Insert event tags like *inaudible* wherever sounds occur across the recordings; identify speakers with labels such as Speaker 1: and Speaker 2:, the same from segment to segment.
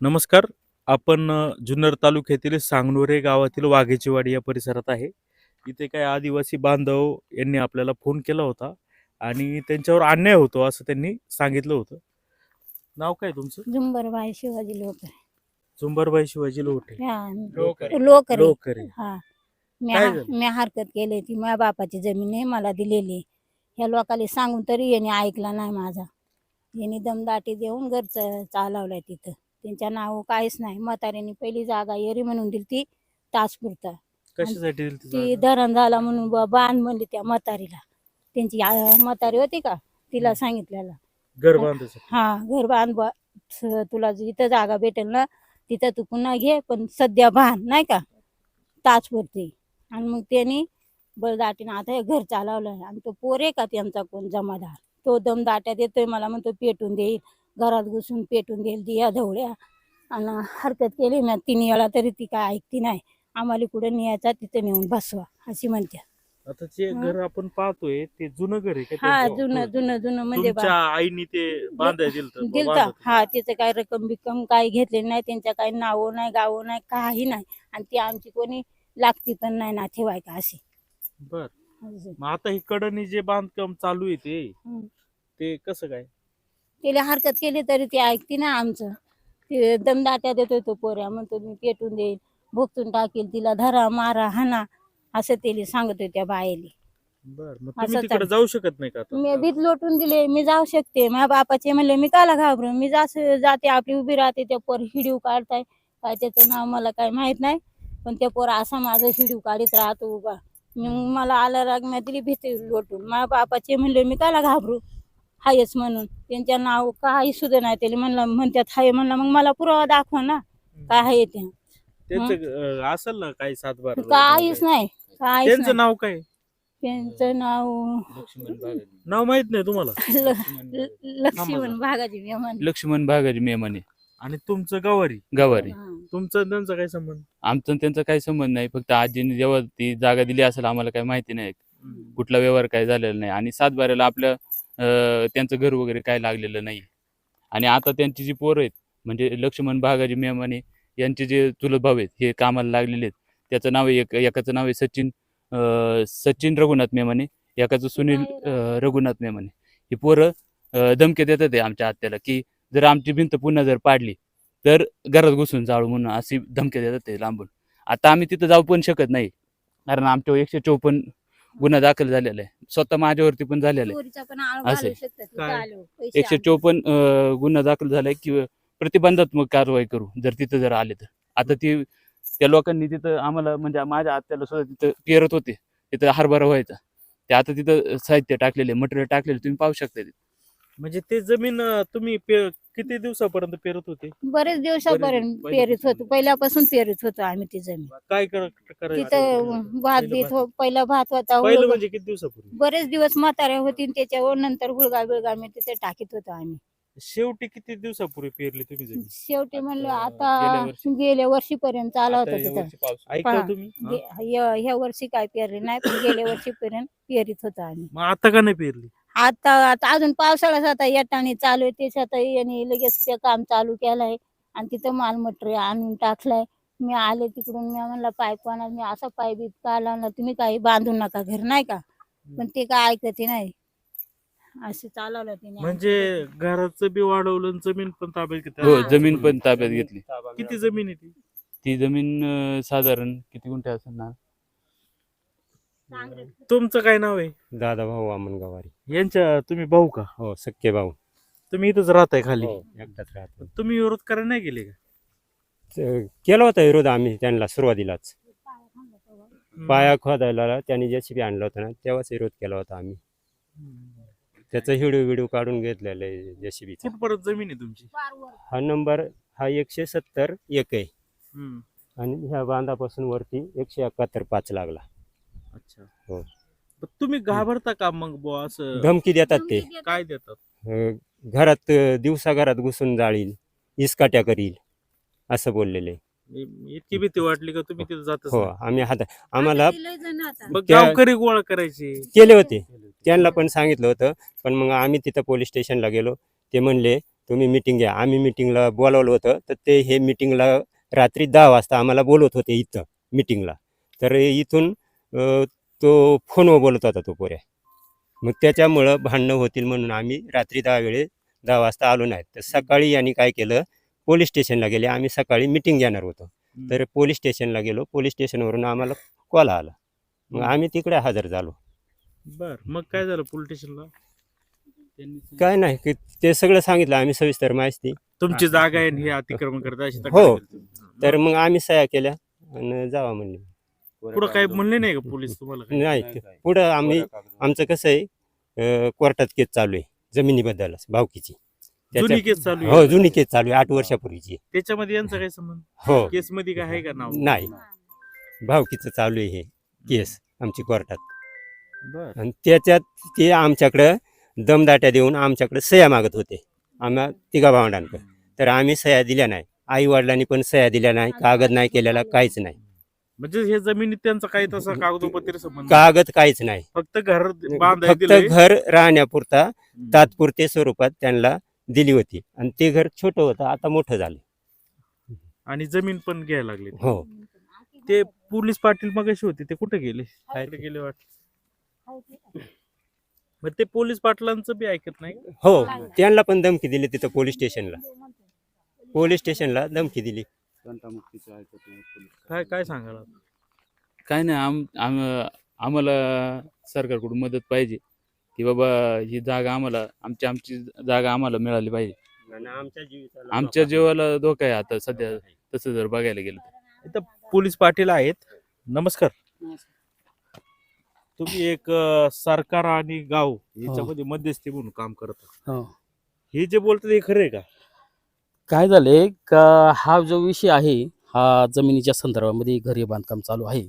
Speaker 1: नमस्कार. आपण जुन्नर तालुक्यातील सांगनोरे गावातील वाघेचीवाडी या परिसरात आहे. इथे काही आदिवासी बांधव यांनी आपल्याला फोन केला होता आणि त्यांच्यावर अन्याय होतो असं त्यांनी सांगितलं होतं. नाव काय तुमचं?
Speaker 2: झुंबरबाई शिवाजी लोक
Speaker 1: झुंबरबाई शिवाजी लोटे लोकरे.
Speaker 2: लोकरे.
Speaker 1: लोकरे.
Speaker 2: हा. मी
Speaker 1: काय
Speaker 2: हा-
Speaker 1: झालं?
Speaker 2: मी हरकत केली ती माझ्या बापाची जमीन आहे मला दिलेली ह्या लोकांनी सांगून तरी याने ऐकला नाही माझा. यांनी दमदाटी देऊन घर च- चालवलंय तिथं. त्यांच्या नाव काहीच नाही. म्हाताऱ्यांनी पहिली जागा येरी म्हणून दिली ती तासपुरता.
Speaker 1: कशासाठी दिली ती?
Speaker 2: धरण झाला म्हणून बुवा बांध म्हणली त्या म्हातारीला. त्यांची आ- म्हातारी होती का? तिला सांगितलेलं.
Speaker 1: घर बांधायचं
Speaker 2: हा घर बांध बुवा. स- तुला जिथं जागा भेटेल ना तिथं तू पुन्हा घे पण सध्या बांध नाही का? ताजपुरती आणि मग त्यांनी बळदाटीनं आता हे घर चालवलं आणि तो पोरे का त्यांचा कोण? जमादार. तो दम दाट्यात येतोय मला म्हणतो पेटून देईल घरात घुसून पेटून देईल दिया धवळ्या आणि हरकत केली ना तिन्ही वेळा तरी ती काय ऐकती नाही. आम्हाला कुठं न्यायचा तिथं नेऊन बसवा अशी म्हणते
Speaker 1: आता जे. घर आपण पाहतोय ते जुनं घर आहे का
Speaker 2: हा
Speaker 1: त्यांचं?
Speaker 2: जुनं जुनं जुनं. म्हणजे बा-
Speaker 1: तुमच्या आईनी ते बांधाय दिलं
Speaker 2: दिलता. हा तिचं काय रक्कम बिक्कम काही घेतले नाही त्यांच्या काही नावं नाही गावं नाही काही नाही. आणि ती आमची कोणी लागती पण नाही ना ठेवायला अशी.
Speaker 1: बर. मग आता ही कडनी जे बांधकाम चालू आहे ते
Speaker 2: हम्म.
Speaker 1: ते कसं काय?
Speaker 2: तिला हरकत केली तरी ती ऐकती ना आमचं. ते दमदाट्या देतोय तो पोऱ्या. म्हणतो मी पेटून देईल भोगतून टाकेल तिला धरा मारा हाना असं तिला सांगतोय त्या बायली.
Speaker 1: बर मग
Speaker 2: असं
Speaker 1: तुम्ही तिकडे
Speaker 2: चालतं.
Speaker 1: जाऊ शकत नाही का
Speaker 2: मी भीत लोटून दिले. मी जाऊ शकते. माझ्या बापाचे म्हणले मी काला घाबरू? मी जास जाते आपली उभी राहते. त्या पोर हिडीव काढताय. काय त्याचं नाव मला काय माहीत नाही. पण त्या पोर असा माझं हिडीव काढीत राहतो उभा. मग मला आला राग मी दिली भीती लोटून. माझ्या बापाचे म्हणले मी काला घाबरू? हायच म्हणून. त्यांच्या नाव काही सुद्धा नाही. त्याला म्हणलं म्हणतात हाय म्हणलं मग मला पुरावा दाखवा ना. काय आहे ते?
Speaker 1: त्यांचं अं, असेल ना काही सातबार
Speaker 2: काहीच नाही. काहीच
Speaker 1: त्यांचं
Speaker 2: नाही.
Speaker 1: नाव काय?
Speaker 2: त्यांचं नाव
Speaker 1: नाव माहीत नाही तुम्हाला? *laughs*
Speaker 2: ल- ल- लक्ष्मण भागाजी मी म्हणले
Speaker 3: लक्ष्मण भागाजी मेमाने
Speaker 1: आणि तुमचं गावारी?
Speaker 3: गावारी.
Speaker 1: तुमचं आणि त्यांचा काय संबंध?
Speaker 3: आमचा आणि त्यांचा काही संबंध नाही. फक्त आजीने जेव्हा ती जागा दिली असेल आम्हाला काही माहिती नाही. कुठला व्यवहार काय झालेला नाही. आणि सातबाऱ्याला आपलं अं, त्यांचं घर वगैरे काय लागलेलं नाही. आणि आता त्यांची जी पोरं आहेत म्हणजे लक्ष्मण भागाजी मेमाने यांचे जे चुलत भाऊ आहेत हे कामाला लागलेले आहेत. त्याचं नाव आहे एक एकाचं नाव आहे सचिन सचिन रघुनाथ मेमाने एकाचं सुनील रघुनाथ मेमाने ही पोरं धमकी देतात आहे आमच्या आत्याला की जर आमची भिंत पुन्हा जर पाडली तर घरात घुसून जाळू म्हणून अशी धमकी देतात ते लांबून. आता आम्ही तिथं जाऊ पण शकत नाही कारण आमच्यावर एकशे चौपन्न गुन्हा दाखल झालेला आहे. स्वतः माझ्यावरती पण झालेला आहे.
Speaker 2: चोरीचा पण
Speaker 3: असे. एकशे चौपन्न अं, गुन्हा दाखल झालाय की प्रतिबंधात्मक कारवाई करू जर तिथं जर आले तर. आता ती त्या लोकांनी तिथं आम्हाला म्हणजे माझ्या आत्याला सुद्धा तिथं पेरत होते. तिथं हरभरा व्हायचा. ते आता तिथं साहित्य टाकलेले मटेरियल टाकलेले तुम्ही पाहू शकता तिथं.
Speaker 1: म्हणजे ते जमीन अं, तुम्ही पे- किती दिवसापर्यंत पेरत होते?
Speaker 2: बरेच दिवसापर्यंत
Speaker 1: पहिले-
Speaker 2: पेरीत होतो. पहिल्यापासून पेरीत होतो आम्ही ती जमीन.
Speaker 1: काय कर- करायचं
Speaker 2: तिथं भात
Speaker 1: पहिलं
Speaker 2: बीत
Speaker 1: भात.
Speaker 2: हो- पहिला भात होता
Speaker 1: पहिलं
Speaker 2: हुळगा-
Speaker 1: म्हणजे किती दिवसापूर्वी?
Speaker 2: बरेच दिवस म्हाताऱ्या होती त्याच्यावर नंतर हुळगा बिळगा मी तिथे टाकीत होतो आम्ही.
Speaker 1: शेवटी किती दिवसापूर्वी पेरली तुम्ही जमीन?
Speaker 2: शेवटी म्हणलं
Speaker 3: आता
Speaker 2: आता
Speaker 3: गेल्या वर्षी.
Speaker 2: वर्षीपर्यंत आला होता तिथं.
Speaker 3: वर्षी पाऊस.
Speaker 1: ऐका. तुम्ही? हा?
Speaker 2: गे- ह्या ह्या वर्षी काय पेरले नाही पण गेल्या वर्षीपर्यंत पेरीत होतो आम्ही.
Speaker 1: मग आता का नाही पेरली?
Speaker 2: आता आता अजून पावसाळ्याच आता येताना चालू आहे त्याच्यात यांनी लगेच ते काम चालू केलंय. आणि तिथं माल मटेरियल आणून टाकलाय. मी आले तिकडून मी म्हणलं पाईप आणा मी असा पाईप बीप का लावला? तुम्ही काही बांधू नका घर नाही का? पण ते काय ऐकते नाही. असं चालवलं तिने
Speaker 1: म्हणजे घराचं बी वाढवलं आणि जमीन पण ताब्यात घेतली.
Speaker 3: हो जमीन पण ताब्यात घेतली.
Speaker 1: किती जमीन आहे ती?
Speaker 3: ती जमीन अं, साधारण किती गुंठे असेल ना
Speaker 2: चांगलं.
Speaker 1: तुमचं काय नाव आहे?
Speaker 4: दादा भाऊ वामन गवारी.
Speaker 1: यांच्या तुम्ही भाऊ का?
Speaker 4: हो सख्खे भाऊ.
Speaker 1: तुम्ही इथंच राहताय खाली.
Speaker 4: हो एकटाच राहतो.
Speaker 1: तुम्ही विरोध करायला नाही गेले का?
Speaker 4: त- केला होता विरोध आम्ही त्यांना सुरुवातीलाच. पाया खोदायला त्यांनी जेसीबी आणलं होतं ना तेव्हाच विरोध केला होता आम्ही. त्याचं हिडू विडू काढून घेतलेलं आहे जेसीबीचा.
Speaker 1: कुठपर्यंत जमीन आहे तुमची?
Speaker 4: हा नंबर हा एकशे सत्तर एक आहे.
Speaker 1: हम्म.
Speaker 4: आणि ह्या बांधापासून वरती एकशे एकाहत्तर पाच लागला.
Speaker 1: अच्छा.
Speaker 4: हो.
Speaker 1: पण तुम्ही घाबरता का मग बुवा असं?
Speaker 4: धमकी देतात ते.
Speaker 1: काय देतात?
Speaker 4: अं, घरात अं, दिवसा घरात घुसून जाळील इसकाट्या करील असं बोललेले.
Speaker 1: इ- इतकी भीती वाटली का तुम्ही तिथे जातच
Speaker 4: हो
Speaker 1: नाही?
Speaker 4: आम्ही हात आम्हाला
Speaker 2: आता लय जण आता.
Speaker 1: मग
Speaker 4: त्या-
Speaker 1: गावकरी गोळा करायचे.
Speaker 4: केले होते. त्यांना पण सांगितलं होतं पण मग आम्ही तिथं पोलीस स्टेशनला गेलो. ते म्हणले तुम्ही मिटिंग घ्या. आम्ही मिटिंगला बोलावलं होतं तर ते हे मिटिंगला रात्री दहा वाजता आम्हाला बोलवत होते इथं मिटिंगला. तर इथून तो फोनवर बोलत होता तो पोऱ्या मग त्याच्यामुळं भांडणं होतील म्हणून आम्ही रात्री दहा वेळे दहा वाजता आलो नाही. तर सकाळी यांनी काय केलं पोलीस स्टेशनला गेले. आम्ही सकाळी मिटिंग घेणार होतो. तर पोलीस स्टेशनला गेलो. पोलीस स्टेशनवरून आम्हाला कॉल आला. मग. आम्ही तिकडे हजर झालो.
Speaker 1: बर. मग काय झालं पोलीस स्टेशनला?
Speaker 4: काय नाही की ते सगळं सांगितलं. आम्ही सविस्तर माहिती.
Speaker 1: तुमची जागा आहे आणि हे अतिक्रमण करता अशी
Speaker 4: हो. तर मग आम्ही सह्या केल्या आणि जावा म्हणले.
Speaker 1: पुढं काही म्हणले नाही का पोलीस तुम्हाला काही?
Speaker 4: नाही. पुढं आम्ही आमचं कसं आहे अं, कोर्टात केस चालू आहे जमिनीबद्दल भावकीची.
Speaker 1: जुनी
Speaker 4: त्याच्या-
Speaker 1: केस चालू
Speaker 4: हो
Speaker 1: आहे
Speaker 4: जुनी केस चालू आहे आठ वर्षापूर्वीची आहे.
Speaker 1: त्याच्यामध्ये यांचा काही संबंध?
Speaker 4: हो.
Speaker 1: केस मध्ये काय आहे का नाव?
Speaker 4: नाही. भावकीचं चालू आहे हे केस आमची कोर्टात.
Speaker 1: बर.
Speaker 4: आणि त्याच्यात ते आमच्याकडं दमदाट्या देऊन आमच्याकडे सह्या मागत होते. आम्हा तिघा भावंडांकडे. तर आम्ही सह्या दिल्या नाही. आई वडिलांनी पण सह्या दिल्या नाही कागद नाही केलेला काहीच नाही.
Speaker 1: म्हणजे हे जमिनीत त्यांचा काही तसा कागदोपत्री संबंध.
Speaker 4: कागद काहीच नाही.
Speaker 1: फक्त घर
Speaker 4: फक्त घर राहण्यापुरता तात्पुरते स्वरूपात त्यांना दिली होती. आणि ते घर छोटं होतं आता मोठं झालं
Speaker 1: आणि जमीन पण घ्यायला लागली.
Speaker 4: हो.
Speaker 1: ते पोलीस पाटील मगाशी होते ते कुठे गेले? कुठे गेले वाट मग ते पोलीस पाटलांचं बी ऐकत नाही
Speaker 4: हो त्यांना पण धमकी दिली तिथं पोलीस स्टेशनला. पोलीस स्टेशनला धमकी दिली.
Speaker 1: काय काय सांगाल आता?
Speaker 3: काय नाही आम आम आम्हाला सरकारकडून मदत पाहिजे की बाबा ही जागा आम्हाला आमची आमची जागा आम्हाला मिळाली पाहिजे.
Speaker 4: आमच्या जीविताला
Speaker 3: आमच्या जीवाला धोका आहे आता सध्या तसं जर बघायला गेलं तर.
Speaker 1: इथं पोलीस पाटील आहेत. नमस्कार. तुम्ही एक अं, सरकार आणि गाव याच्यामध्ये मध्यस्थी म्हणून काम करता.
Speaker 5: हो.
Speaker 1: हे जे बोलतात हे खरं आहे का?
Speaker 5: काय झाले का हा जो विषय आहे हा जमिनीच्या संदर्भामध्ये घरी बांधकाम चालू आहे.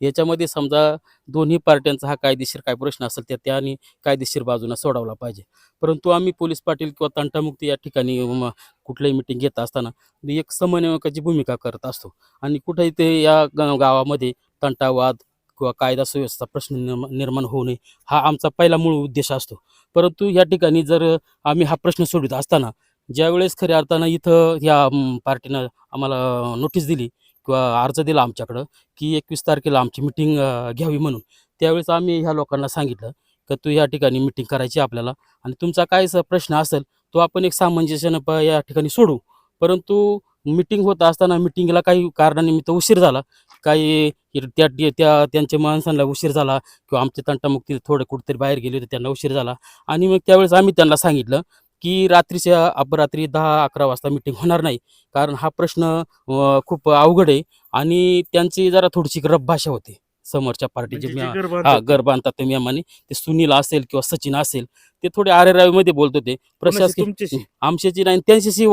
Speaker 5: याच्यामध्ये समजा दोन्ही पार्ट्यांचा हा कायदेशीर काय प्रश्न असेल तर त्याने कायदेशीर बाजूने सोडवला पाहिजे. परंतु आम्ही पोलीस पाटील किंवा तंटामुक्ती या ठिकाणी म, कुठल्याही मिटिंग घेत असताना एक समन्वयकाची भूमिका करत असतो. आणि कुठेही ते या गावामध्ये तंटावाद किंवा कायदा सुव्यवस्था प्रश्न निर्माण होऊ नये हा आमचा पहिला मूळ उद्देश असतो. परंतु या ठिकाणी जर आम्ही हा प्रश्न सोडवित असताना ज्यावेळेस खऱ्या अर्थानं इथं या पार्टीनं आम्हाला नोटीस दिली किंवा अर्ज दिला आमच्याकडं की एकवीस तारखेला आमची मिटिंग घ्यावी म्हणून. त्यावेळेस आम्ही ह्या लोकांना सांगितलं की तू या ठिकाणी मिटिंग करायची आपल्याला आणि तुमचा काय प्रश्न असेल तो आपण एक सामंजस्यानं प या ठिकाणी सोडू. परंतु मिटिंग होत असताना मिटिंगला काही कारणानिमित्त उशीर झाला. काही त्या त्या त्यांच्या माणसांना उशीर झाला किंवा आमच्या तंटामुक्ती थोडे कुठेतरी बाहेर गेले होते त्यांना उशीर झाला. आणि मग त्यावेळेस आम्ही त्यांना सांगितलं की रात्रीच्या अपरात्री दहा अकरा वाजता मिटिंग होणार नाही. कारण हा प्रश्न खूप अवघड आहे आणि त्यांची जरा थोडीशी रब भाषा होती. समोरच्या पार्टीची
Speaker 1: म्हणजे
Speaker 5: हा घर बांधतात ते नियमाने. ते सुनील असेल किंवा सचिन असेल ते थोडे आरेरावीमध्ये बोलत होते? प्रशासकीय आमच्याची नाही त्यांच्याशी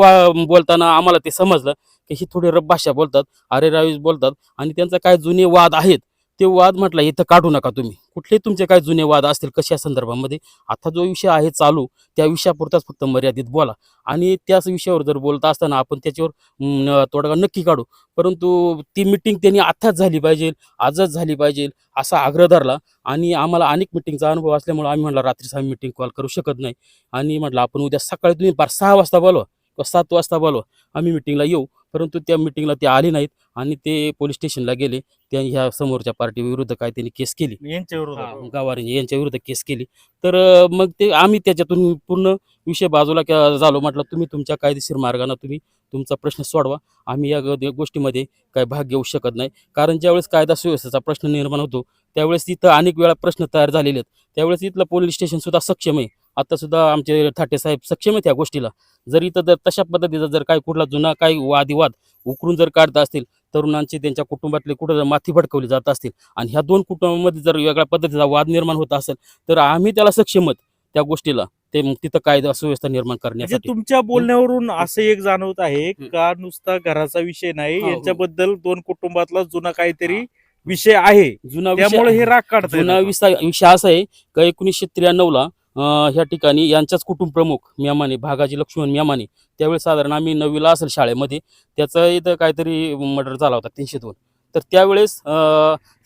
Speaker 5: बोलताना आम्हाला ते समजलं की ही थोडी रब भाषा बोलतात आरेरावी बोलतात आणि त्यांचा काय जुने वाद आहेत ते वाद म्हटलं इथं काढू नका तुम्ही. कुठले तुमचे काय जुने वाद असतील कशा संदर्भामध्ये आता जो विषय आहे चालू त्या विषयापुरताच फक्त मर्यादित बोला. आणि त्याच विषयावर जर बोलत असताना आपण त्याच्यावर तोडगा नक्की काढू. परंतु ती मिटिंग त्यांनी आत्ताच झाली पाहिजे आजच झाली पाहिजे असा आग्रह धरला. आणि आम्हाला अनेक मिटिंगचा अनुभव असल्यामुळे आम्ही म्हटलं रात्रीच आम्ही मिटिंग कॉल करू शकत नाही. आणि म्हटलं आपण उद्या सकाळी तुम्ही पार सहा वाजता बोलवा किंवा सात वाजता बोलवा. आम्ही मिटिंगला येऊ. परंतु त्या मिटिंगला ते आले नाहीत आणि ते पोलीस स्टेशनला गेले. त्या ह्या समोरच्या पार्टी विरुद्ध काय त्यांनी केस केली.
Speaker 1: यांच्या विरोधात
Speaker 5: गावारी यांच्या विरुद्ध केस केली. तर मग ते आम्ही त्याच्यातून पूर्ण विषय बाजूला झालो. म्हटलं तुम्ही तुमच्या कायदेशीर मार्गाने तुम्ही तुमचा प्रश्न सोडवा. आम्ही या गोष्टीमध्ये काही भाग घेऊ शकत नाही. कारण ज्यावेळेस कायदा सुव्यवस्थेचा प्रश्न निर्माण होतो त्यावेळेस तिथं अनेक वेळा प्रश्न तयार झालेले आहेत. त्यावेळेस इथलं पोलीस स्टेशन सुद्धा सक्षम आहे. आता सुद्धा आमचे ठाटे साहेब सक्षम आहेत या गोष्टीला. जर इथं जर तशा पद्धतीचा जर काही कुठला जुना काही वादिवाद उकरून जर काढत असतील तरुणांचे त्यांच्या कुटुंबातले कुठं जर माथी भडकवली जात असतील आणि ह्या दोन कुटुंबामध्ये जर वेगळ्या पद्धतीचा वाद निर्माण होत असेल तर आम्ही त्याला सक्षम आहेत त्या गोष्टीला. ते तिथं कायदा सुव्यवस्था निर्माण
Speaker 1: म्हणजे
Speaker 5: करण्यासाठी.
Speaker 1: तुमच्या बोलण्यावरून असं एक जाणवत आहे. का नुसता घराचा विषय नाही
Speaker 5: हो, हो.
Speaker 1: यांच्याबद्दल दोन कुटुंबातला जुना काहीतरी विषय आहे.
Speaker 5: जुना
Speaker 1: त्यामुळे हे
Speaker 5: विषय
Speaker 1: राग काढताय
Speaker 5: जुना विषय विषय असा आहे का एकोणीसशे त्र्याण्णवला ह्या ठिकाणी यांच्याच कुटुंब प्रमुख म्यामाने भागाजी लक्ष्मण म्यामाने त्यावेळेस साधारण आम्ही नववीला असेल शाळेमध्ये त्याचं इथं काहीतरी मर्डर झाला होता तीनशे दोन. तर त्यावेळेस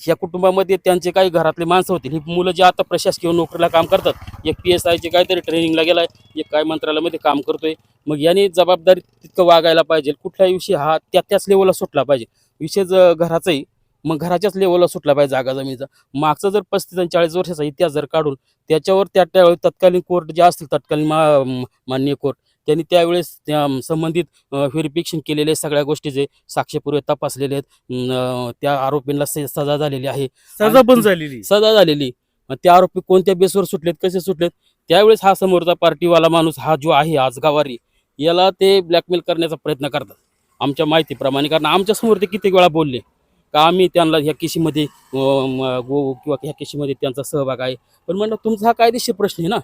Speaker 5: या कुटुंबामध्ये त्यांचे काही घरातले माणसं होतील. ही मुलं जे आता प्रशासकीय नोकरीला काम करतात एक पी एस आयचे काहीतरी ट्रेनिंगला गेला आहे एक काय मंत्रालयामध्ये काम करतोय. मग याने जबाबदारी तितकं वागायला पाहिजे. कुठलाही विषय हा त्या त्याच लेवलला सुटला पाहिजे. विषय घराचाही मग घराच्याच लेवलला सुटला पाहिजे जागा जमिनीचा. मागचा जर पस्तीस आणि चाळीस वर्षाचा इतिहास जर काढून त्याच्यावर त्या त्यावेळी तत्कालीन कोर्ट जे असतील तत्कालीन मा मान्य कोर्ट त्यांनी त्यावेळेस त्या संबंधित व्हेरिफिकेशन केलेले सगळ्या गोष्टीचे साक्षीपूर्व तपासलेले आहेत त्या आरोपींना सजा झालेली आहे.
Speaker 1: सजा पण झालेली.
Speaker 5: सजा झालेली. मग ते आरोपी कोणत्या बेसवर सुटलेत कसे सुटलेत? त्यावेळेस हा समोरचा पार्टीवाला माणूस हा जो आहे आज गावारी याला ते ब्लॅकमेल करण्याचा प्रयत्न करतात. आमच्या माहितीप्रमाणे कारण आमच्यासमोर ते कित्येक वेळा बोलले. का आम्ही त्यांना ह्या केशीमध्ये गो किंवा ह्या केशीमध्ये त्यांचा सहभाग आहे? पण म्हणलं तुमचा हा कायदेशीर प्रश्न आहे ना?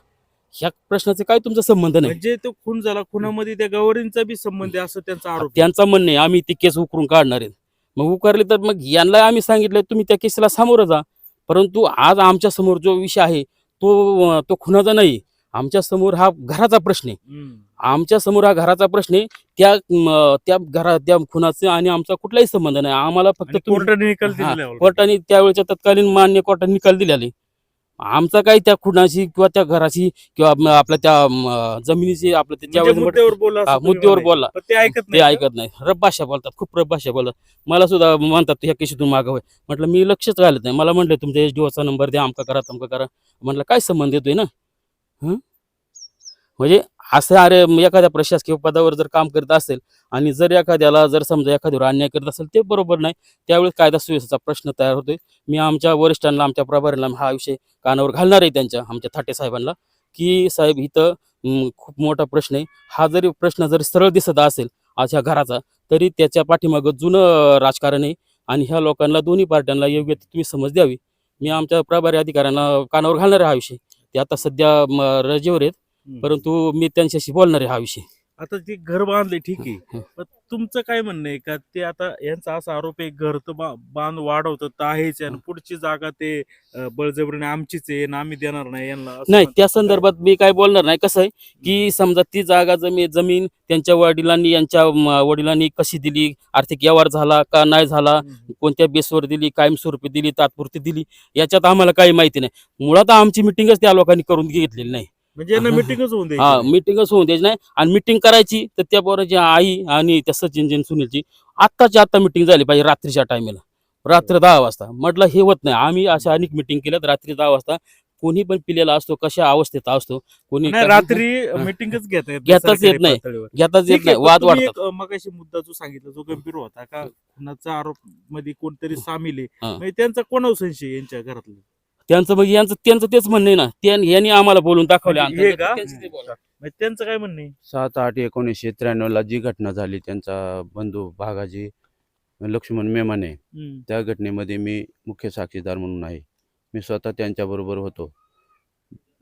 Speaker 5: ह्या प्रश्नाचे काय तुमचा संबंध नाही?
Speaker 1: म्हणजे तो खून झाला खुनामध्ये त्या गवारींचा बी संबंध आहे असं त्यांचा आरोप आहे.
Speaker 5: त्यांचं म्हणणं आहे आम्ही ती केस उकरून काढणार आहेत. मग उकारले तर मग यांना आम्ही सांगितलं तुम्ही त्या केसला सामोरं जा. परंतु आज आमच्यासमोर जो विषय आहे तो तो खुनाचा नाही. आमच्यासमोर हा घराचा प्रश्न आहे. आमच्यासमोर हा घराचा प्रश्न आहे. त्या म, त्या घरा त्या खुनाचा आणि आमचा कुठलाही संबंध नाही. आम्हाला फक्त
Speaker 1: आणि
Speaker 5: तुम्ही-
Speaker 1: कोर्टाने निकाल
Speaker 5: हा,
Speaker 1: दिलेला आहे
Speaker 5: कोर्टाने त्यावेळेच्या तत्कालीन मान्य कोर्टाने निकाल दिलेले आमचा काही त्या खुनाची किंवा त्या घराची किंवा म, आपल्या त्या म, जमिनीची आपल्या त्या-
Speaker 1: म्हणजे
Speaker 5: त्यावेळेस
Speaker 1: मुद्द्यावर बोला असं
Speaker 5: हा,
Speaker 1: तुम्ही
Speaker 5: मुद्द्यावर
Speaker 1: म्हणाले.
Speaker 5: बोलला
Speaker 1: पण ते ऐकत
Speaker 5: ते
Speaker 1: नाही
Speaker 5: ऐकत नाही. रब भाषा बोलतात खूप रब भाषा बोलतात. मला सुद्धा म्हणतात ह्या केशीतून मागं म्हटलं मी लक्षच घालत नाही. मला म्हटलं तुमच्या एच डी ओचा नंबर द्या आमका करा तमका करा. म्हटलं काय संबंध येतोय ना? हं? म्हणजे असं अरे एखाद्या प्रशासकीय पदावर जर काम करत असेल आणि जर एखाद्याला जर समजा एखाद्यावर अन्याय करत असेल ते बरोबर नाही. त्यावेळेस कायदा सुव्यवस्थेचा प्रश्न तयार होतोय. मी आमच्या वरिष्ठांना आमच्या प्रभारीला हा विषय कानावर घालणार आहे त्यांच्या आमच्या थाटे साहेबांना की साहेब इथं खूप मोठा प्रश्न आहे. हा जरी प्रश्न जर सरळ दिसत असेल अशा घराचा तरी त्याच्या पाठीमागं जुनं राजकारण आहे आणि ह्या लोकांना दोन्ही पार्ट्यांना योग्य तुम्ही समज द्यावी. मी आमच्या प्रभारी अधिकाऱ्यांना कानावर घालणार आहे हा विषय. ते आता सध्या रजेवर आहेत. परंतु मी त्यांच्याशी बोलणार आहे हा विषय.
Speaker 1: आता ते घर बांधले ठीक आहे. पण तुमचं काय म्हणणं आहे का? ते आता यांचा असा आरोप आहे घर तर बांध वाढवतं तर आहेच आणि पुढची जागा ते बळजबरीने आमचीच आहे आणि आम्ही देणार नाही यांना
Speaker 5: नाही. त्या संदर्भात मी काय बोलणार नाही. कसं आहे की समजा ती जागा जमीन जमीन त्यांच्या वडिलांनी यांच्या वडिलांनी कशी दिली? आर्थिक व्यवहार झाला का नाही झाला. कोणत्या बेसवर दिली? कायमस्वरूपी दिली? तात्पुरती दिली? याच्यात आम्हाला काही माहिती नाही. मुळात आमची मिटिंगच त्या लोकांनी करून घेतलेली नाही.
Speaker 1: म्हणजे मिटिंगच होऊन
Speaker 5: हा
Speaker 1: द्यायची
Speaker 5: मिटिंगच होऊन द्यायची नाही. आणि मिटिंग करायची तर त्या पोराची आई आणि त्या सचिन जैन सुनीलची आत्ताची आत्ता मिटिंग झाली पाहिजे रात्रीच्या टायमेला रात्र दहा वाजता. म्हटलं हे होत नाही. आम्ही अशा अनेक मिटिंग केल्यात. रात्री दहा वाजता कोणी पण पिलेला असतो कशा अवस्थेत असतो कोणी
Speaker 1: रात्री मिटिंगच घेता
Speaker 5: घेताच येत नाही. घेताच येत नाही. वाद
Speaker 1: अं, मगाशी मुद्दा जो सांगितला जो गंभीर होता का? खुनाचा आरोपमध्ये कोणतरी सामील आहे?
Speaker 5: हा.
Speaker 1: म्हणजे त्यांचा कोणावर संशय यांच्या घरातलं?
Speaker 5: त्यांचं मग यांचं त्यांचं तेच म्हणणं आहे ना त्यां- यांनी आम्हाला बोलून दाखवले
Speaker 1: म्हणजे हे
Speaker 5: अंतर्गत.
Speaker 1: का?
Speaker 5: त्यांचं ते बोला.
Speaker 1: म्हणजे त्यांचं काय म्हणणं आहे
Speaker 6: सात आठ एकोणीसशे त्र्याण्णवला जी घटना झाली त्यांचा बंधू भागाजी लक्ष्मण मेमाने
Speaker 1: हम्म.
Speaker 6: त्या घटनेमध्ये मी मुख्य साक्षीदार म्हणून आहे मी स्वतः त्यांच्याबरोबर होतो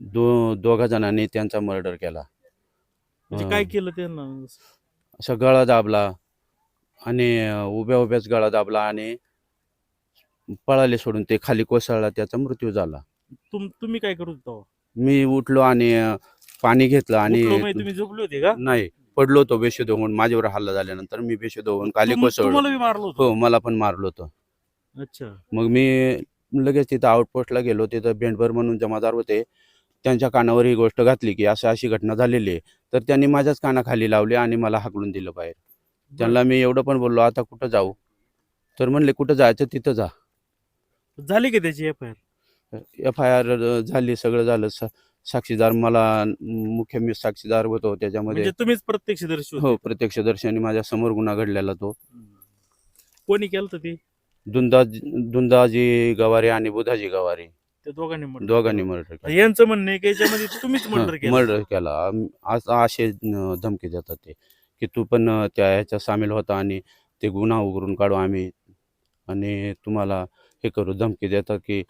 Speaker 6: दो दोघा जणांनी त्यांचा मर्डर केला
Speaker 1: म्हणजे काय
Speaker 6: अं,
Speaker 1: केलं त्यांना
Speaker 6: असा गळा दाबला आणि अं, उभ्या उभ्याच गळा दाबला आणि पळाले सोडून ते खाली कोसळला त्याचा मृत्यू झाला.
Speaker 1: तुम तुम्ही काय होता?
Speaker 6: मी उठलो आणि अं, पाणी घेतलं
Speaker 1: उठलो म्हणजे
Speaker 6: आणि
Speaker 1: तुम्ही झोपले होते का?
Speaker 6: नाही पडलो होतो बेशुद्ध होऊन. माझ्यावर हल्ला झाल्यानंतर मी बेशुद्ध होऊन खाली
Speaker 1: तुम-
Speaker 6: कोसळलो.
Speaker 1: तुम्हाला बी मारलं होतं?
Speaker 6: हो मला पण मारलं होतं.
Speaker 1: अच्छा.
Speaker 6: मग मी लगेच तिथं आउटपोस्टला गेलो. तिथं बेंडभर म्हणून जमादार होते. त्यांच्या कानावर ही गोष्ट घातली की असं अशी घटना झालेली आहे. तर त्यांनी माझ्याच कानाखाली लावली आणि मला हाकलून दिलं बाहेर. त्यांना मी एवढं पण बोललो आता कुठं जाऊ? तर म्हणले कुठं जायचं? तिथं जा.
Speaker 1: झाली का त्याची F I R
Speaker 6: F I R झाली. सगळं झालं. सा- साक्षीदार मला मुख्य मी साक्षीदार होतो त्याच्यामध्ये.
Speaker 1: म्हणजे तुम्हीच प्रत्यक्षदर्शी होते?
Speaker 6: हो प्रत्यक्षदर्शनी माझ्यासमोर गुन्हा घडलेला तो.
Speaker 1: कोणी केलं होतं ते?
Speaker 6: दुंदा दुंदाजी गवारे आणि बुधाजी गवारे.
Speaker 1: त्या दोघांनी murder
Speaker 6: दोघांनी
Speaker 1: केलं.
Speaker 6: मर्डर केलं.
Speaker 1: यांचं म्हणणं आहे की याच्यामध्ये तुम्हीच मर्डर केलं.
Speaker 6: मर्डर केला. आम- आज असे धमकी देतात ते. की तू पण त्या ह्याच्यात सामील होता आणि ते गुन्हा उघडून काढू आम्ही. आणि तुम्हाला हे करू धमकी देतात की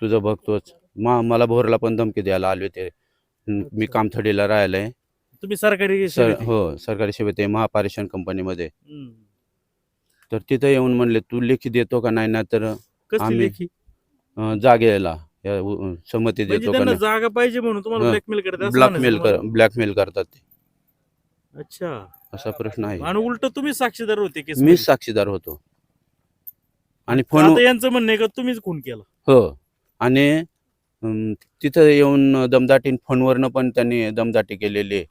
Speaker 6: तुझं बघतोच. मा मला भोरला पण धमकी द्यायला आले होते मी. कामथडीला राहिलंय.
Speaker 1: तुम्ही सरकारी
Speaker 6: सर. हो सरकारी सेवेत आहे महापारेषण कंपनीमध्ये. तर तिथं येऊन म्हणले तू लेखी देतो का नाही? ना तर आम्ही अं, जागेला या, उ- संमती
Speaker 1: म्हणजे
Speaker 6: देतो का
Speaker 1: त्यांना
Speaker 6: नाही?
Speaker 1: जागा पाहिजे म्हणून तुम्हाला
Speaker 6: हा.
Speaker 1: ब्लॅकमेल करत असं
Speaker 6: ब्लॅकमेल
Speaker 1: म्हणायचं
Speaker 6: कर? ब्लॅकमेल करतात ते.
Speaker 1: अच्छा.
Speaker 6: असा प्रश्न आहे.
Speaker 1: आणि उलट तुम्ही साक्षीदार होते केस
Speaker 6: मीच साक्षीदार होतो. आणि फोन
Speaker 1: आता यांचं म्हणणं आहे का तुम्हीच खून केला.
Speaker 6: हो. आणि अं, तिथं येऊन दमदाटी फोनवरनं पण त्यांनी दमदाटी केलेली आहे.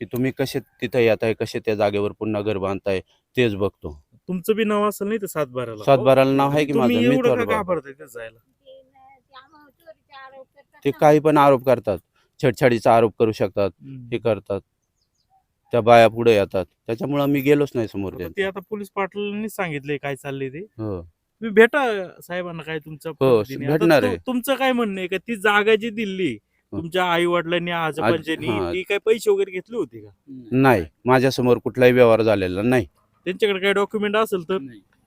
Speaker 6: की तुम्ही कसे तिथं येत आहे कसे त्या जागेवर पुन्हा घर बांधताय तेच बघतो.
Speaker 1: तुमचं बी नाव असेल नाही तर सातबाराला
Speaker 6: सातबाराला नाव आहे की माझं?
Speaker 1: तुम्ही
Speaker 6: मी
Speaker 1: एवढं का
Speaker 6: थोरबाप.
Speaker 1: घाबरताय तिथं जायला?
Speaker 6: ते काही पण आरोप करतात. छेडछाडीचा आरोप करू शकतात हे करतात. त्या बाया पुढे येतात. त्याच्यामुळे मी गेलोच नाही समोर
Speaker 1: आता. ते आता पोलीस पाटलांनी सांगितलंय काय चाललंय ते.
Speaker 6: हो.
Speaker 1: तुम्ही भेटा साहेबांना काय तुमच्या
Speaker 6: हो,
Speaker 1: पद्धतीने. आता
Speaker 6: भेटणार
Speaker 1: तु-
Speaker 6: आहे.
Speaker 1: तुमचं काय म्हणणं आहे का? ती जागा जी दिली तुमच्या आई वडिलांनी आजोबांनी
Speaker 6: हा.
Speaker 1: ती काय पैसे वगैरे घेतले होते का?
Speaker 6: नाही. माझ्यासमोर कुठलाही व्यवहार झालेला नाही.
Speaker 1: त्यांच्याकडे काय डॉक्युमेंट असेल तर?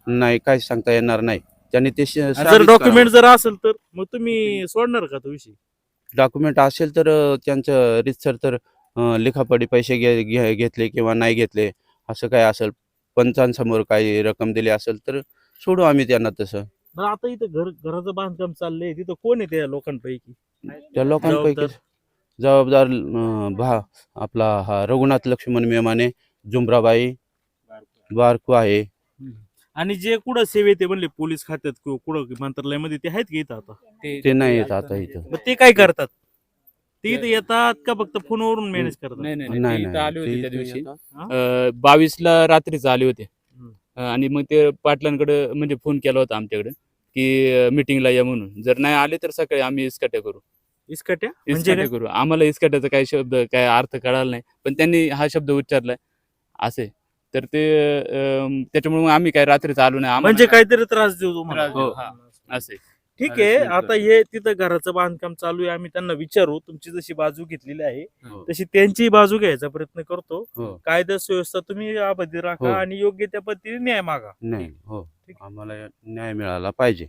Speaker 6: नाही. काही सांगता येणार नाही. त्यांनी ते
Speaker 1: जर डॉक्युमेंट जर असेल तर मग तुम्ही सोडणार का तो विषय?
Speaker 6: डॉक्युमेंट असेल तर अं, त्यांचं रितसर तर लिखापडी पैसे घे घे- घेतले किंवा नाही घेतले असं काय असेल पंचांसमोर काही रक्कम दिली असेल तर सोडू आम्ही त्यांना तसं.
Speaker 1: बरं आता इथं घर घराचं बांधकाम चाललंय तिथं कोण आहे त्या लोकांपैकी?
Speaker 6: त्या लोकांपैकी जबाबदार? अं, भा आपला हा रघुनाथ लक्ष्मण मेमाने जुमराबाई बारकू आहे.
Speaker 1: आणि जे कुठं सेवेत आहे म्हणले पोलीस खात्यात किंवा कुठं मंत्रालयामध्ये ते आहेत की इथं आता?
Speaker 6: ते नाही येत आता इथं.
Speaker 1: मग ते काय करतात? ते इथं येतात का फक्त फोनवरून मॅनेज करतात?
Speaker 3: नाही नाही
Speaker 6: नाही,
Speaker 3: नाही. ते
Speaker 6: नाही,
Speaker 3: इथं आले
Speaker 6: ते
Speaker 3: होते त्या
Speaker 6: इथं
Speaker 3: दिवशी.
Speaker 6: येतात.
Speaker 3: बावीसला रात्रीच आले होते.
Speaker 1: हम्म.
Speaker 3: अं, आणि मग ते पाटलांकडे म्हणजे फोन केला होता आमच्याकडे की मिटिंगला या म्हणून. जर नाही आले तर सकाळी आम्ही इस्काट्या करू.
Speaker 1: इस्कट्या? म्हणजे
Speaker 3: इस्काट्या करू. आम्हाला इस्काट्याचा काही शब्द काय अर्थ कळाला नाही. पण त्यांनी हा शब्द उच्चारलाय. असे. तर ते अं, त्याच्यामुळे मग आम्ही काय रात्रीच आलो नाही. आम्हाला
Speaker 1: म्हणजे काहीतरी त्रास देऊ तुम्हाला.
Speaker 3: त्रास देऊ, हा. असे.
Speaker 1: ठीक आहे. आता हे तिथं घराचं बांधकाम चालू आहे आम्ही त्यांना विचारू तुमची जशी बाजू घेतलेली आहे
Speaker 6: हो.
Speaker 1: तशी त्यांची बाजू घ्यायचा प्रयत्न करतो.
Speaker 6: हो.
Speaker 1: कायदा सुव्यवस्था तुम्ही
Speaker 6: हो.
Speaker 1: राखा आणि योग्य त्या पद्धतीने न्याय मागा.
Speaker 6: नाही हो.
Speaker 1: ठीक.
Speaker 6: आम्हाला न्याय मिळाला पाहिजे.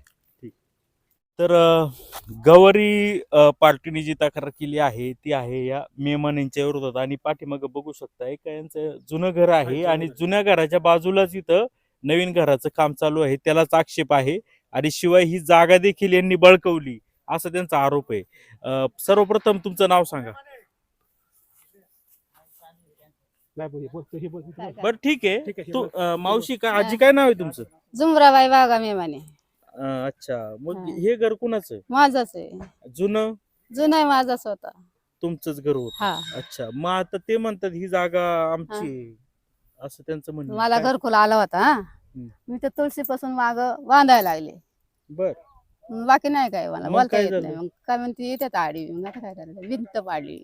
Speaker 1: तर अ, गवारी अ, पार्टीने जी तक्रार केली आहे ती आहे या मेमन यांच्या विरोधात. आणि पाठीमागं बघू शकताय का यांचं जुनं घर आहे आणि जुन्या घराच्या बाजूलाच इथं नवीन घराचं काम चालू आहे त्यालाच आक्षेप आहे. आणि शिवाय ही जागा देखील यांनी बळकवली असा त्यांचा आरोप आहे. सर्वप्रथम तुमचं नाव सांगा. बरं ठीक आहे. मावशी काय आजी काय नाव आहे तुमचं?
Speaker 7: जुमराबाई बागा मेमाने
Speaker 1: अच्छा. मग
Speaker 7: हा.
Speaker 1: घर कुणाचं? आहे?
Speaker 7: माझाच आहे.
Speaker 1: जुनं?
Speaker 7: जुना आहे माझाच होता
Speaker 1: तुमचंच घर होत.
Speaker 7: हा.
Speaker 1: अच्छा. मग आता ते म्हणतात ही जागा आमची. असं त्यांचं म्हणणं आहे.
Speaker 7: मला? घरकुल आला होता हा. मी तर तुळशी पासून माग बांधायला लागले.
Speaker 1: बर.
Speaker 7: बाकी नाही काय मला
Speaker 1: मग
Speaker 7: बोलता
Speaker 1: काय
Speaker 7: येत
Speaker 1: झालं?
Speaker 7: नाही मग काय म्हणते येतात आडी मग आता काय करायचं? भिंत पाडली.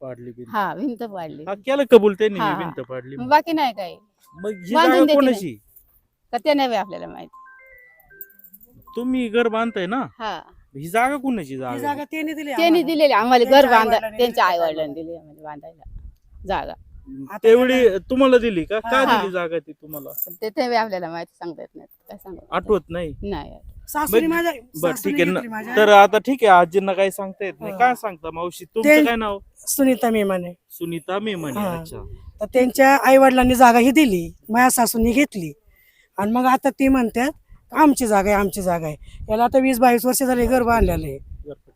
Speaker 1: पाडली भिंत.
Speaker 7: हा भिंत पाडली.
Speaker 1: हा केलं कबूल त्यांनी
Speaker 7: हा.
Speaker 1: भिंत पाडली
Speaker 7: मग बाकी नाही काय.
Speaker 1: मग ही
Speaker 7: बांधून
Speaker 1: जागा
Speaker 7: देते
Speaker 1: कोणाची?
Speaker 7: का ते नाही आपल्याला माहिती.
Speaker 1: तुम्ही घर बांधताय ना?
Speaker 7: हा.
Speaker 1: ही जागा कोणाची जागा? आहे?
Speaker 8: त्यांनी दिली
Speaker 7: त्यांनी दिलेले आम्हाला घर
Speaker 8: त्यांच्या
Speaker 7: बांधा
Speaker 8: आईवडिलांनी
Speaker 7: त्यांच्या आई
Speaker 8: जागा.
Speaker 7: वडिलांनी दिली आम्हाला बांधायला. जागा.
Speaker 1: तेवढी तुम्हाला दिली का? का
Speaker 7: हा.
Speaker 1: दिली जागा ती तुम्हाला?
Speaker 7: ते ते बी आपल्याला माहिती सांगता येत नाही काय सांगत
Speaker 1: आठवत नाही.
Speaker 7: नाही.
Speaker 1: बरं,
Speaker 8: माझ्या
Speaker 1: बर
Speaker 8: सासूने
Speaker 1: ठीक आहे.
Speaker 8: घेतली
Speaker 1: ना
Speaker 8: माझ्या.
Speaker 1: तर आता ठीक आहे आजींना काही सांगता येत नाही.
Speaker 8: हा.
Speaker 1: काय सांगता मावशी? तुमचं
Speaker 8: ते-
Speaker 1: काय नाव?
Speaker 8: सुनीता मेमाने.
Speaker 1: सुनीता मेमणे
Speaker 8: हा.
Speaker 1: अच्छा.
Speaker 8: तर त्यांच्या आई वडिलांनी जागा ही दिली. माझ्या सासूने घेतली. आणि मग आता ते म्हणतात आमची जागा आहे आमची जागा आहे. याला आता वीस बावीस वर्ष झाले घर बांधलेलं आहे.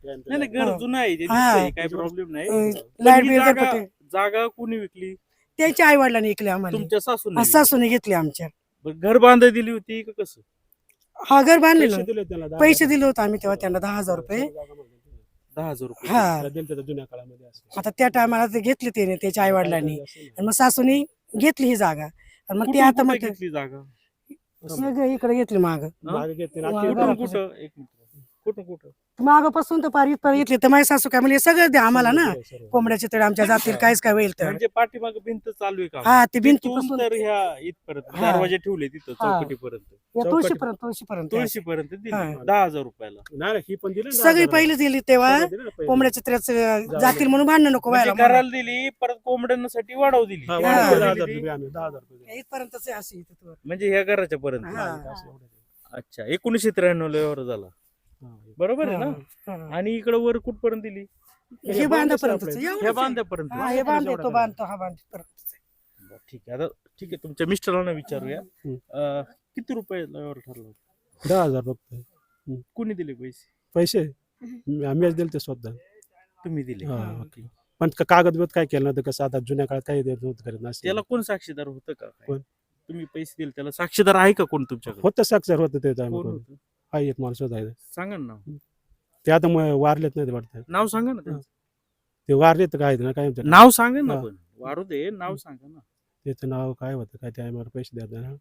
Speaker 1: नाही नाही घर
Speaker 8: हा.
Speaker 1: जुनं आहे ते
Speaker 8: हा.
Speaker 1: काही प्रॉब्लेम नाही.
Speaker 8: अं,
Speaker 1: पण
Speaker 8: लाइट
Speaker 1: ही
Speaker 8: बिल
Speaker 1: जागा. जागा कोणी विकली?
Speaker 8: त्यांच्या आई वडिलांनी विकली आम्हाला.
Speaker 1: तुमच्या सासून
Speaker 8: सासूने घेतली आमच्या.
Speaker 1: घर बांधाय दिली होती का कसं?
Speaker 8: हा घर बांधलेलं. पैसे दिले होते आम्ही तेव्हा त्यांना दहा हजार रुपये.
Speaker 1: दहा हजार रुपये.
Speaker 8: हा. आता त्या टायमाला ते घेतली त्याने त्याच्या आई वडिलांनी आणि मग सासूने घेतली ही जागा. आणि मग ते
Speaker 1: कुठून
Speaker 8: आता
Speaker 1: कुठे
Speaker 8: म्हणते
Speaker 1: घेतली जागा?
Speaker 8: इकडे घेतली माग?
Speaker 1: कुठून
Speaker 8: घरापासून.
Speaker 1: कुठं एक मिनिट. कुठं कुठं?
Speaker 8: मागापासून तर पार इथपर्यंत घेतली तर माझी सासू काय म्हणजे सगळं द्या आम्हाला ना. कोंबड्याचे तळे आमच्या जातील काहीच काय होईल तर.
Speaker 1: म्हणजे पाठीमाग भिंत चालू आहे का?
Speaker 8: हा ते
Speaker 1: तिथून
Speaker 8: भिंतीपासून
Speaker 1: तर ह्या इथपर्यंत
Speaker 8: हा.
Speaker 1: दरवाजे ठेवले तिथं
Speaker 8: हा.
Speaker 1: चौकटीपर्यंत.
Speaker 8: या तुळशीपर्यंत तुळशीपर्यंत
Speaker 1: तुळशीपर्यंत दिली
Speaker 8: हा.
Speaker 1: दहा हजार रुपयाला.
Speaker 8: सगळी पहिली दिली तेव्हा कोंबड्याचे त्रेच जातील म्हणून भांडण नको
Speaker 1: म्हणजे
Speaker 8: व्हायला
Speaker 1: घराला दिली परत कोंबड्यांसाठी वाढव दिली.
Speaker 8: हा.
Speaker 1: वाढव दिली.
Speaker 8: इथपर्यंत अशी इथं वर.
Speaker 1: म्हणजे ह्या घराच्या पर्यंत.
Speaker 8: हा.
Speaker 1: अच्छा एकोणीशे त्र्याण्णव ला व्यवहार झाला. बरोबर आहे ना. आणि इकडे वर कुठपर्यंत दिली?
Speaker 8: हे बांधापर्यंत हा हे बांधतो तो बांधतो हा बांधतो
Speaker 1: बरं, ठीक आहे. आता ठीक आहे तुमच्या मिस्टरांना विचारूया. अं, किती रुपये व्यवहार ठरला
Speaker 9: दहा हजार फक्त.
Speaker 1: कुणी दिले पैसे?
Speaker 9: पैसे? आम्हीच दिले ते स्वतः.
Speaker 1: तुम्ही दिले.
Speaker 9: हा.
Speaker 1: ओके.
Speaker 9: पण का- कागद बिगद काय केलं नव्हतं कसं आता जुन्या काळात काही देत नव्हतं करत.
Speaker 1: त्याला कोण साक्षीदार होतं का? काय?
Speaker 9: कोण?
Speaker 1: तुम्ही पैसे दिले त्याला साक्षीदार आहे का कोण तुमच्याकडे?
Speaker 9: होतं साक्षर होतं ते time
Speaker 1: कोण
Speaker 9: वर.
Speaker 1: होतं?
Speaker 9: हा एक माणूस होता इथं.
Speaker 1: सांगा ना नाव.
Speaker 9: ते आता म- वारलेत नाही ते वाटतं
Speaker 1: नाव सांगा ना त्यांचं.
Speaker 9: ते वारलेत का आहेत ना काय म्हणतात.
Speaker 1: नाव सांगा ना
Speaker 9: हा.
Speaker 1: पण वारू दे नाव सांगा ना
Speaker 9: त्याचं नाव काय होतं काय ते आम्हाला पैसे द्यायला ना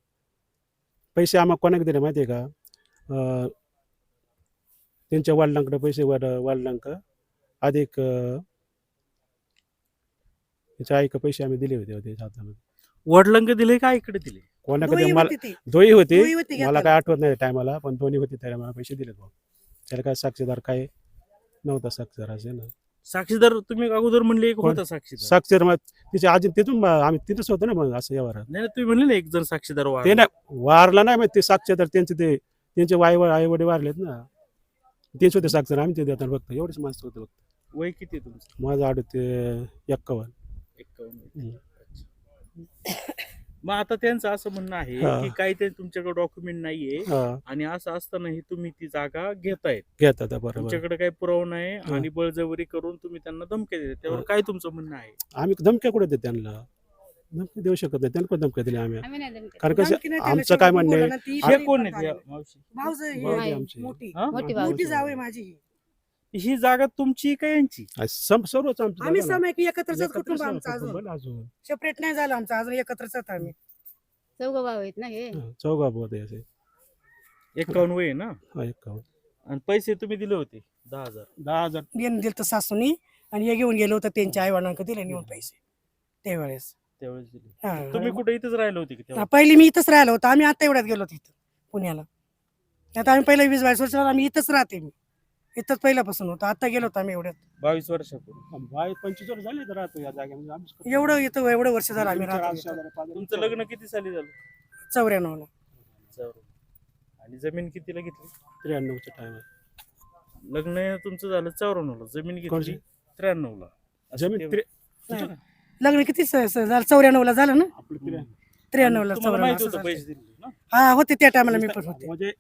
Speaker 9: पैसे आम्हाला कोणाकडे दिले माहिती आहे का अं, त्यांच्या वडिलांकडे पैसे वड वडिलांक अधिक अं, त्याच्या आईक पैसे आम्ही दिले होते त्याच्या हातामध्ये
Speaker 1: वडिलांक दिले का इकडे दिले?
Speaker 9: कोणाकडे?
Speaker 8: दोही
Speaker 9: मला
Speaker 8: होती ती.
Speaker 9: दोही होते? मला. काय आठवत नाही टायमाला पण दोन्ही होते त्याला मला पैसे दिले भाऊ त्याला काय साक्षीदार काय नव्हता साक्षीदार असे ना.
Speaker 1: साक्षीदार तुम्ही अगोदर म्हणले एक
Speaker 9: कोण?
Speaker 1: होता साक्षीदार.
Speaker 9: साक्षीदार मग तिचे आजी तिथून मग आम्ही तिथंच होतो ना मग असं यावर
Speaker 1: नाही नाही, तुम्ही म्हणले ना एक जण साक्षीदार वारला.
Speaker 9: ते नाही वारला नाही मग ते साक्षीदार त्यांचे ते त्यांचे वाई आई वडील वारलेत ना. तेच होते साक्षर आम्ही ते देतात फक्त एवढेच माणसं होते फक्त.
Speaker 1: वय किती आहे तुमचं?
Speaker 9: माझं आडू ते एक्कावन्न.
Speaker 1: एक्कावन्न. वय. *coughs* मग आता त्यांचं असं म्हणणं आहे
Speaker 9: हा.
Speaker 1: की काही ते तुमच्याकडे डॉक्युमेंट नाहीये
Speaker 9: हा.
Speaker 1: आणि असं असतानाही तुम्ही ती जागा घेतायत.
Speaker 9: घेतात बरोबर.
Speaker 1: तुमच्याकडे काही पुरावा नाही
Speaker 9: हा.
Speaker 1: आणि बळजबरी करून तुम्ही त्यांना धमक्या देता त्यावर
Speaker 9: हा.
Speaker 1: काय तुमचं म्हणणं आहे?
Speaker 9: आम्ही धमक्या कुठे देत त्यांना? धमकी देऊ शकत नाही. त्यांना कोण धमक्या दिली आम्ही?
Speaker 7: आम्ही नाही धमकी
Speaker 9: कारण
Speaker 8: धमकी
Speaker 9: कसं आमचं काय म्हणणं आहे?
Speaker 1: हे कोण
Speaker 8: पण
Speaker 1: आहेत या. मावशी.
Speaker 8: भाऊजं ही. मोठी.
Speaker 7: भाऊ
Speaker 8: आहे माझी ही.
Speaker 1: ही जागा तुमची का यांची?
Speaker 9: सर्वच आमचं
Speaker 8: आम्ही
Speaker 9: झालं ना.
Speaker 8: समायिक एकत्रच
Speaker 9: एकत्रच
Speaker 8: कुटुंब आमचं अजून.
Speaker 9: अजून.
Speaker 8: सेपरेट नाही झालं आमचं अजून एकत्रच आहोत आम्ही.
Speaker 7: चौघ भाऊ आहेत ना हे?
Speaker 9: हा, चौघा बोध आहे असे.
Speaker 1: एकावन्न वय आहे ना?
Speaker 9: हा, एक्कावन्न
Speaker 1: आणि पैसे तुम्ही दिले होते? दहा हजार.
Speaker 9: दहा हजार.
Speaker 8: बियाणं दिलं तर सासूनी आणि हे घेऊन गेलो होतं त्यांच्या आई वडिलांकडे दिले नेऊन पैसे. त्यावेळेस.
Speaker 1: त्यावेळेस दिले.
Speaker 8: हा.
Speaker 1: तुम्ही कुठे इथेच राहिले होते की
Speaker 8: हा,
Speaker 1: तेव्हा?
Speaker 8: पहिली मी इथंच राहिलो होतो. आम्ही आता एवढ्यात गेलो तिथं पुण्याला. आता आम्ही पहिल्या वीस बावीस वर्षाला आम्ही इथंच राहते मी. इथंच पहिल्यापासून होतो. आता गेलो होतो आम्ही एवढ्यात.
Speaker 1: बावीस वर्षापूर्वी.
Speaker 9: बावीस पंचवीस वर्ष झाले तर राहतो या जागेमध्ये. आम्ही
Speaker 8: एवढं इथं एवढं वर्ष झालं आम्ही राहतो
Speaker 1: तुमचं लग्न किती साली झालं?
Speaker 8: चौऱ्याण्णवला.
Speaker 1: चौऱ्याण्णव. आणि जमीन कितीला घेतली?
Speaker 9: त्र्याण्णवचा टाइम
Speaker 1: लग्न तुमचं झालं चौऱ्याण्णवला. जमीन घेतली
Speaker 9: कोणची?
Speaker 1: त्र्याण्णवला. असं
Speaker 9: जमीन
Speaker 8: लग्न किती स- स- झालं? चौऱ्याण्णवला झालं ना?
Speaker 9: आपलं त्र्या-
Speaker 8: त्र्याण्णवला
Speaker 1: तुम्हाला माहीत
Speaker 8: चौऱ्याण्णव
Speaker 1: होतं पैसे
Speaker 8: झालं.
Speaker 1: दिले ना?
Speaker 8: हा होते त्या टायमाला मी पण होते.
Speaker 9: म्हणजे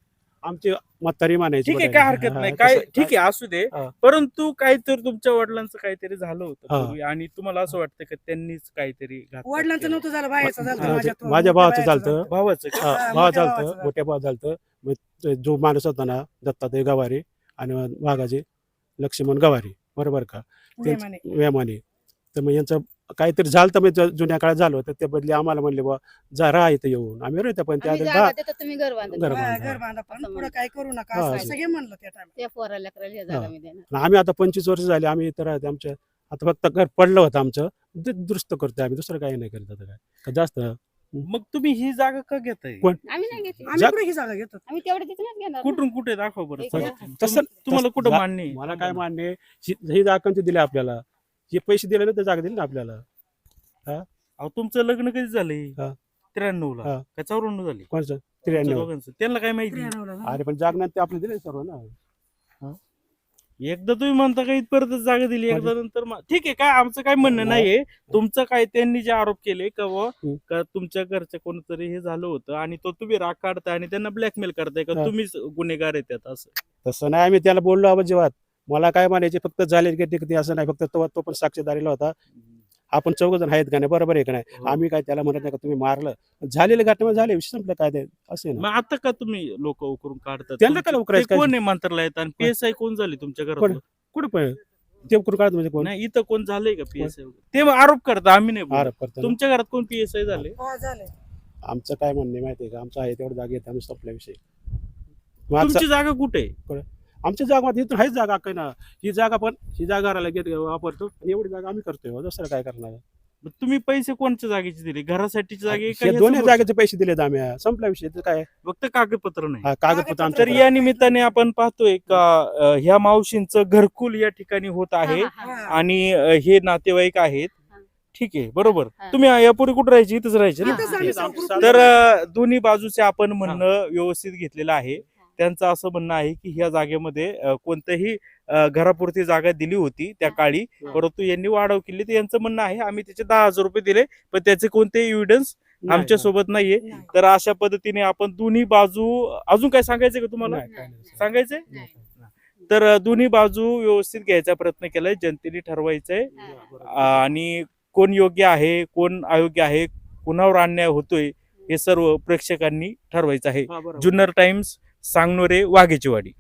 Speaker 9: आमची म्हातारी मानायची
Speaker 1: ठीक आहे काय
Speaker 9: का?
Speaker 1: हरकत नाही काय ठीक आहे असू दे
Speaker 9: हा.
Speaker 1: परंतु काहीतरी तुमच्या वडिलांचं काहीतरी झालं होतं
Speaker 9: हा.
Speaker 1: पूर्वी आणि तुम्हाला असं वाटतं की त्यांनीच काहीतरी घातपात
Speaker 8: वडिलांचं
Speaker 1: केलं.
Speaker 8: नव्हतं झालं बाहेरचं झालं माझ्या
Speaker 9: माझ्या भावाचं
Speaker 8: बाहेरचं
Speaker 9: झालतं
Speaker 1: भावाचं का?
Speaker 9: हा,
Speaker 8: हा,
Speaker 9: भाव
Speaker 8: मोठ्या
Speaker 9: चालतं
Speaker 8: भावाचं.
Speaker 9: मोठ्या भाव मग ते जो माणूस होता ना दत्तात्रय गवारी आणि वाघाचे लक्ष्मण गवारी बरोबर का
Speaker 8: म्हणे.
Speaker 9: व्यामाने तर मग यांचं काहीतरी झालं तर मग ज- जुन्या काळात झालं होतं. त्या बदली आम्हाला म्हणले बा जा राहा इथं येऊन. आम्ही राहतो पण त्या
Speaker 7: तुम्ही घर बांधा.
Speaker 9: घर बांधा.
Speaker 8: घर बांधा पण
Speaker 7: असं
Speaker 8: पुढे काय करू नका
Speaker 9: हा,
Speaker 8: असं
Speaker 9: असं.
Speaker 8: सगळे म्हणलं त्या टायमाला
Speaker 7: त्या पोराला करायला या जागा मी देणार.
Speaker 9: आणि आम्ही आता पंचवीस वर्ष झाले आम्ही इथं राहतो आमच्या आता फक्त घर पडलं होतं आमचं. ते दुरुस्त करतोय आम्ही. दुसरं काही नाही करत आता काय. का जास्त?
Speaker 1: मग तुम्ही ही जागा का घेताय?
Speaker 9: कोण?
Speaker 7: आम्ही नाही घेतली.
Speaker 8: आम्ही
Speaker 9: जा-
Speaker 8: कुठे ही जागा घेतो?
Speaker 7: आम्ही तेवढे तिथूनच घेणार ना.
Speaker 1: कुठून कुठे दाखवा बरं.
Speaker 7: एक.
Speaker 1: तुम-
Speaker 9: तसं-
Speaker 1: तुम्हाला कुठं मान्य आहे?
Speaker 9: मला काय मान्य आहे, ही ही जागा कोणती दिली आपल्याला? हे पैसे दिले ना ते जागा दिली ना आपल्याला
Speaker 1: अहो तुमचं लग्न कधी झालंय
Speaker 9: हा.
Speaker 1: त्र्याण्णव ला
Speaker 9: हा.
Speaker 1: का चौऱ्याण्णव झाली?
Speaker 9: कोणचं?
Speaker 1: तुमच्या
Speaker 9: त्र्याण्णव.
Speaker 1: दोघांचं. त्यांना काय माहिती.
Speaker 9: अरे पण जागण्यात ते आपले दिले सर्व ना.
Speaker 1: एकदा तुम्ही म्हणता का इथपर्यंत जागा दिली एकदा
Speaker 9: म्हणजे-
Speaker 1: नंतर मा- ठीक आहे काय आमचं काय म्हणणं
Speaker 9: नाही.
Speaker 1: नाहीये. तुमचं काय त्यांनी जे आरोप केले का बुवा,
Speaker 9: हम्म.
Speaker 1: का तुमच्या घरच्या कोणतरी हे झालं होतं आणि तो तुम्ही राग काढताय आणि त्यांना ब्लॅकमेल करताय का
Speaker 9: हा.
Speaker 1: तुम्हीच गुन्हेगार येतात असं?
Speaker 9: तसं नाही आम्ही त्याला बोललो आबा जेव्हा मला काय म्हणायचे फक्त झाले की ते असं नाही फक्त तो तो पण साक्षीदारीला होता. आपण चौघ जण आहेत का नाही बरोबर आहे का नाही?
Speaker 1: हो.
Speaker 9: आम्ही काय त्याला म्हणत नाही का तुम्ही मारलं. झालेले घटना झाले विषय संपलं काय ते? असे
Speaker 1: मग आता का तुम्ही लोक उकरून काढतात?
Speaker 9: त्यांना काय उकरायचं?
Speaker 1: कोण आहे मंत्रालयात आणि पीएसआय कोण झाले तुमच्या? घरात
Speaker 9: कुठं पण. ते कुठं काढत म्हणजे कोण?
Speaker 1: नाही इथं कोण झालंय का पीएसआय ते आरोप करता आम्ही नाही.
Speaker 9: आरोप करतो.
Speaker 1: तुमच्या घरात कोण पीएसआय झाले
Speaker 8: हा.
Speaker 9: आमचं काय म्हणणे माहितीये का? आमचं आहे तेवढं जागे आम्ही संपल्या विषय मग आता-
Speaker 1: तुमची जागा कुठे? आहे?
Speaker 9: आमच्या जागा इथून आहेच जागा काय ना. ही जागा पण ही जागा घराला घेत वापरतो आणि एवढी जागा आम्ही करतोय. हो, दुसरं काय करणार
Speaker 1: मग तुम्ही पैसे कोणत्या जागेचे दिले? घरासाठीची जागे का
Speaker 9: हे
Speaker 1: ह्या
Speaker 9: दोन्ही? जागेचे पैसे दिलेत आम्ही. संपला विषय. तर काय?
Speaker 1: फक्त कागदपत्र नाही.
Speaker 9: हा कागदपत्र
Speaker 1: तर
Speaker 9: आमच्या
Speaker 1: या निमित्ताने आपण पाहतोय का अ, ह्या मावशींचं घरकुल या ठिकाणी होत आहे. आणि अ, हे नातेवाईक आहेत.
Speaker 7: हा.
Speaker 1: ठीक आहे बरोबर.
Speaker 7: हा.
Speaker 1: तुम्ही यापूर्वी कुठे राहायचे? इथंच राहायचे ना? तर अ, दोन्ही बाजूचे आपण म्हणणं व्यवस्थित घेतलेलं आहे. त्यांचं असं म्हणणं आहे की ह्या जागेमध्ये अ, घरापुरती जागा दिली होती त्या काळी परंतु यांनी वाढव केली. तर यांचं म्हणणं आहे आम्ही त्याचे दहा हजार रुपये दिले पण त्याचे कोणतेही एव्हिडन्स आमच्यासोबत नाहीये.
Speaker 8: नाही.
Speaker 1: तर अशा पद्धतीने आपण दोन्ही बाजू अजून काय सांगायचं का तुम्हाला. सांगायचंय. तर दोन्ही बाजू व्यवस्थित घ्यायचा प्रयत्न केलाय. जनतेने ठरवायचंय. आणि कोण योग्य आहे कोण अयोग्य आहे कुणावर अन्याय होतोय हे सर्व प्रेक्षकांनी ठरवायचं आहे. जुन्नर टाइम्स सांगनोरे वाघेचीवाडी.